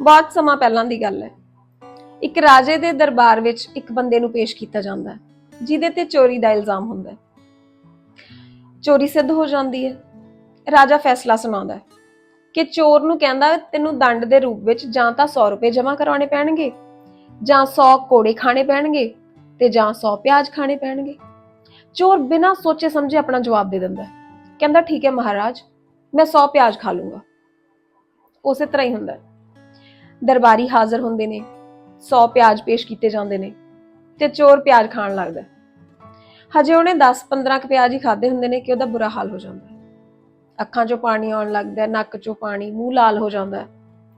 ਬਹੁਤ ਸਮਾਂ ਪਹਿਲਾਂ ਦੀ ਗੱਲ ਹੈ। ਇੱਕ ਰਾਜੇ ਦੇ ਦਰਬਾਰ ਵਿੱਚ ਇੱਕ ਬੰਦੇ ਨੂੰ ਪੇਸ਼ ਕੀਤਾ ਜਾਂਦਾ ਹੈ, ਜਿਹਦੇ ਤੇ ਚੋਰੀ ਦਾ ਇਲਜ਼ਾਮ ਹੁੰਦਾ ਹੈ। ਚੋਰੀ ਸਿੱਧ ਹੋ ਜਾਂਦੀ ਹੈ। ਰਾਜਾ ਫੈਸਲਾ ਸੁਣਾਉਂਦਾ ਹੈ ਕਿ ਚੋਰ ਨੂੰ ਕਹਿੰਦਾ ਤੈਨੂੰ ਦੰਡ ਦੇ ਰੂਪ ਵਿੱਚ ਜਾਂ ਤਾਂ 100 ਰੁਪਏ ਜਮ੍ਹਾਂ ਕਰਾਉਣੇ ਪੈਣਗੇ, ਜਾਂ 100 ਕੋੜੇ ਖਾਣੇ ਪੈਣਗੇ ਤੇ ਜਾਂ 100 ਪਿਆਜ਼ ਖਾਣੇ ਪੈਣਗੇ। ਚੋਰ ਬਿਨਾਂ ਸੋਚੇ ਸਮਝੇ ਆਪਣਾ ਜਵਾਬ ਦੇ ਦਿੰਦਾ ਕਹਿੰਦਾ, ਠੀਕ ਹੈ ਮਹਾਰਾਜ, ਮੈਂ 100 ਪਿਆਜ਼ ਖਾ ਲੂੰਗਾ। ਉਸੇ ਤਰ੍ਹਾਂ ਹੀ ਹੁੰਦਾ ਹੈ। ਦਰਬਾਰੀ ਹਾਜ਼ਰ ਹੁੰਦੇ ਨੇ 100 ਪਿਆਜ਼ ਪੇਸ਼ ਕੀਤੇ ਜਾਂਦੇ ਨੇ ਤੇ ਚੋਰ ਪਿਆਜ਼ ਖਾਣ ਲੱਗਦਾ ਹਜੇ ਉਹਨੇ 10-15 ਕੁ ਪਿਆਜ਼ ਹੀ ਖਾਦੇ ਹੁੰਦੇ ਨੇ ਕਿ ਉਹਦਾ ਬੁਰਾ ਹਾਲ ਹੋ ਜਾਂਦਾ ਅੱਖਾਂ 'ਚੋਂ ਪਾਣੀ ਆਉਣ ਲੱਗਦਾ ਨੱਕ 'ਚੋਂ ਪਾਣੀ, ਮੂੰਹ ਲਾਲ ਹੋ ਜਾਂਦਾ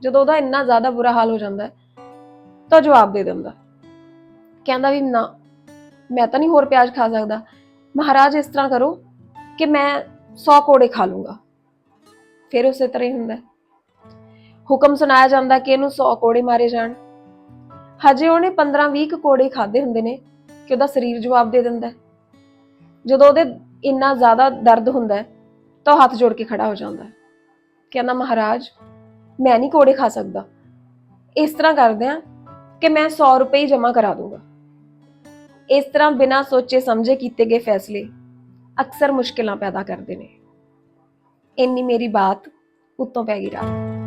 ਜਦੋਂ ਉਹਦਾ ਇੰਨਾ ਜ਼ਿਆਦਾ ਬੁਰਾ ਹਾਲ ਹੋ ਜਾਂਦਾ ਤਾਂ ਜਵਾਬ ਦੇ ਦਿੰਦਾ ਕਹਿੰਦਾ ਵੀ ਨਾ, ਮੈਂ ਤਾਂ ਨਹੀਂ ਹੋਰ ਪਿਆਜ਼ ਖਾ ਸਕਦਾ। ਮਹਾਰਾਜ ਇਸ ਤਰ੍ਹਾਂ ਕਰੋ ਕਿ ਮੈਂ 100 ਕੋੜੇ ਖਾ ਲੂੰਗਾ। ਫਿਰ ਉਸੇ ਤਰ੍ਹਾਂ ਹੀ ਹੁੰਦਾ ਹੁਕਮ ਸੁਣਾਇਆ ਜਾਂਦਾ ਕਿ ਇਹਨੂੰ 100 ਕੋੜੇ ਮਾਰੇ ਜਾਣ। ਹਜੇ ਉਹਨੇ 15-20 ਕੋੜੇ ਖਾਦੇ ਹੁੰਦੇ ਨੇ ਕਿ ਉਹਦਾ ਸਰੀਰ ਜਵਾਬ ਦੇ ਦਿੰਦਾ ਜਦੋਂ ਉਹਦੇ ਇੰਨਾ ਜ਼ਿਆਦਾ ਦਰਦ ਹੁੰਦਾ ਤਾਂ ਉਹ ਹੱਥ ਜੋੜ ਕੇ ਖੜਾ ਹੋ ਜਾਂਦਾ ਕਹਿੰਦਾ, ਮਹਾਰਾਜ, ਮੈਂ ਨਹੀਂ ਕੋੜੇ ਖਾ ਸਕਦਾ। ਇਸ ਤਰ੍ਹਾਂ ਕਰਦੇ ਆ ਕਿ ਮੈਂ 100 ਰੁਪਏ ਜਮ੍ਹਾਂ ਕਰਾ ਦੂੰਗਾ। ਇਸ ਤਰ੍ਹਾਂ ਬਿਨਾਂ ਸੋਚੇ ਸਮਝੇ ਕੀਤੇ ਗਏ ਫੈਸਲੇ ਅਕਸਰ ਮੁਸ਼ਕਿਲਾਂ ਪੈਦਾ ਕਰਦੇ ਨੇ। ਇੰਨੀ ਮੇਰੀ ਬਾਤ ਉੱਤੋਂ ਪੈ ਗਈ ਰਾਤ।